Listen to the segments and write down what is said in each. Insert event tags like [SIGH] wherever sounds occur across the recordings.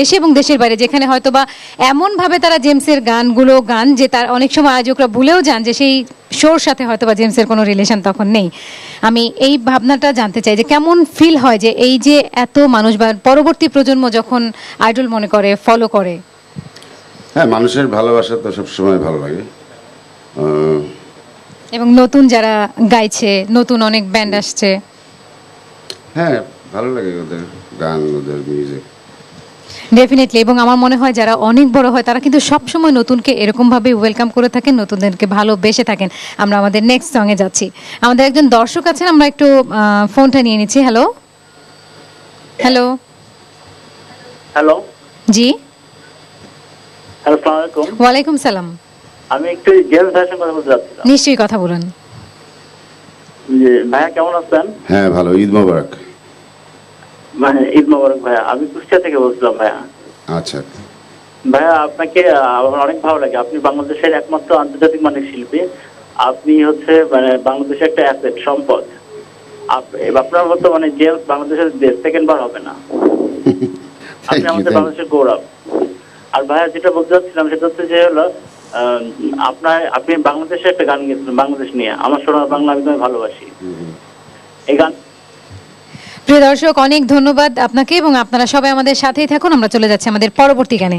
দেশে এবং দেশের বাইরে যেখানে হয়তো বা এমনভাবে তারা জেমসের গানগুলো গান যে তার অনেক সময় আয়োজকরা ভুলেও যান যে সেই শোর সাথে হয়তো বা জেমসের কোনো রিলেশন তখন নেই। আমি এই ভাবনাটা জানতে চাই যে কেমন ফিল হয় যে এই যে এত মানুষ বা পরবর্তী প্রজন্ম যখন আইডল মনে করে ফলো করে? হ্যাঁ মানুষের ভালোবাসা তো সবসময় ভালো লাগে। এবং নতুন যারা গাইছে নতুন অনেক ব্যান্ড আসছে। হ্যাঁ ভালো লাগে ওদের গান ওদের মিউজিক ডেফিনেটলি এবং আমার মনে হয় যারা অনেক বড় হয় তারা কিন্তু সবসময় নতুনকে এরকমভাবে ওয়েলকাম করে থাকেন নতুনদেরকে ভালোবেসে থাকেন। আমরা আমাদের নেক্সট সঙ্গে যাচ্ছি। আমাদের একজন দর্শক আছেন আমরা একটু ফোনটা নিয়ে নিচ্ছি। হ্যালো হ্যালো হ্যালো জি? ওয়ালাইকুম সালাম। আমি একটু ভাইয়ের সঙ্গে কথা বলতে চাচ্ছিলাম নিশ্চয়ই কথা বলুন। ভাইয়া কেমন আছেন? হ্যাঁ ভালো। ঈদ মোবারক। মানে ঈদ মোবারক ভাইয়া আমি কুষ্টিয়া থেকে বলছিলাম ভাইয়া। আচ্ছা। ভাইয়া আপনাকে আমার অনেক ভালো লাগে। আপনি বাংলাদেশের একমাত্র আন্তর্জাতিক মানের শিল্পী। আপনি হচ্ছে মানে বাংলাদেশের একটা অ্যাসেট সম্পদ। আপনার মতো মানে জেমস বাংলাদেশের সেকেন্ড বার হবে না। [LAUGHS] আপনি আমাদের বাংলাদেশের গৌরব। আর ভাইয়া যেটা বলতে চাচ্ছিলাম সেটা হচ্ছে যে হলো আহ, আপনার আপনি বাংলাদেশে একটা গান গেছিলেন বাংলাদেশ নিয়ে। আমার সোনার বাংলা আমি তোমায় ভালোবাসি। এই গান প্রিয় দর্শক, অনেক ধন্যবাদ আপনাকে এবং আপনারা সবাই আমাদের সাথেই থাকুন। আমরা চলে যাচ্ছি আমাদের পরবর্তী গানে।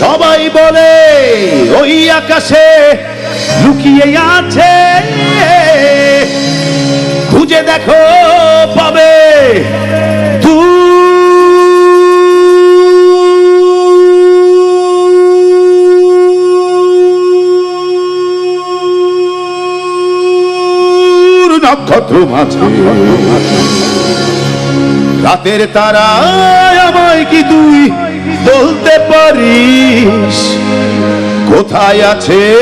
সবাই বলে ওই আকাশে লুকিয়ে আছে। খুঁজে দেখো পাবে নক্ষত্র মাঝে। রাতের তারা আমায় কি তুই বলতে পারিস? কোথায় আছে?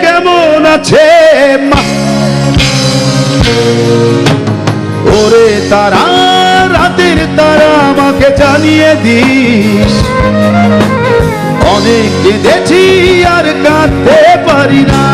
কেমন আছে? মা। ওরে তারা, রাতের তারা আমাকে জানিয়ে দিস। অনেক কেঁদেছি আর কাঁদতে পারি না।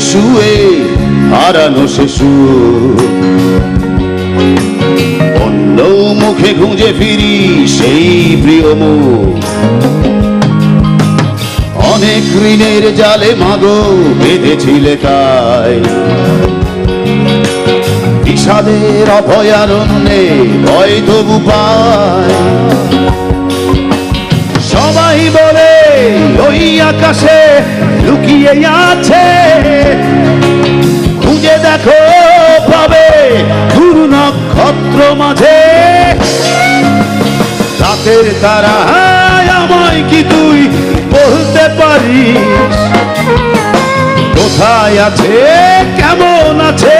শুয়ে হারানো শিশু অন্য মুখে গুঁজে ফিরি সেই প্রিয় মুখ। অনেক ঋণের জালে মাগো বেঁধেছিলে তাই। বিষাদের অভয়ারণ্যে ভয় তবু পায়। ওই আকাশে লুকিয়ে আছে। খুঁজে দেখো পাবে গুরু নক্ষত্র মাঝে। রাতের তারা আমায় কি তুই বলতে পারিস? কোথায় আছে? কেমন আছে?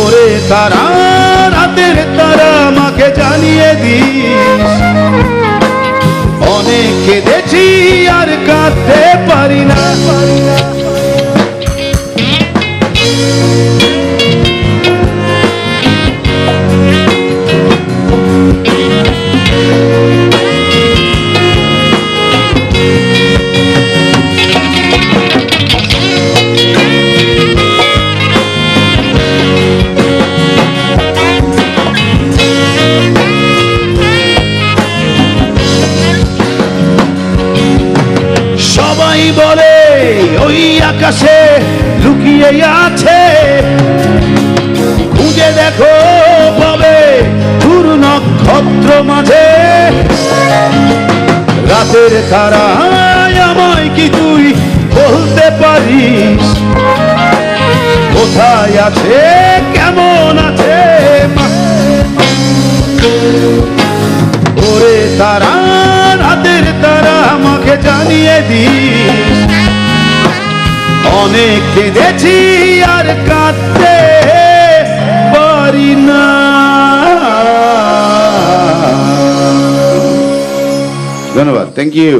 ওরে তারা, রাতের তারা আমাকে জানিয়ে দিস। অনেক কেঁদেছি আর লুকিয়ে আছে। খুঁজে দেখো পাবে দূর নক্ষত্র মাঝে। রাতের তারা আমায় কি তুই বলতে পারিস? কোথায় আছে? কেমন আছে? ওরে তারা, রাতের তারা আমাকে জানিয়ে দিস। অনেক কেঁদেছি আর কাঁদতে পারি না। ধন্যবাদ থ্যাংক ইউ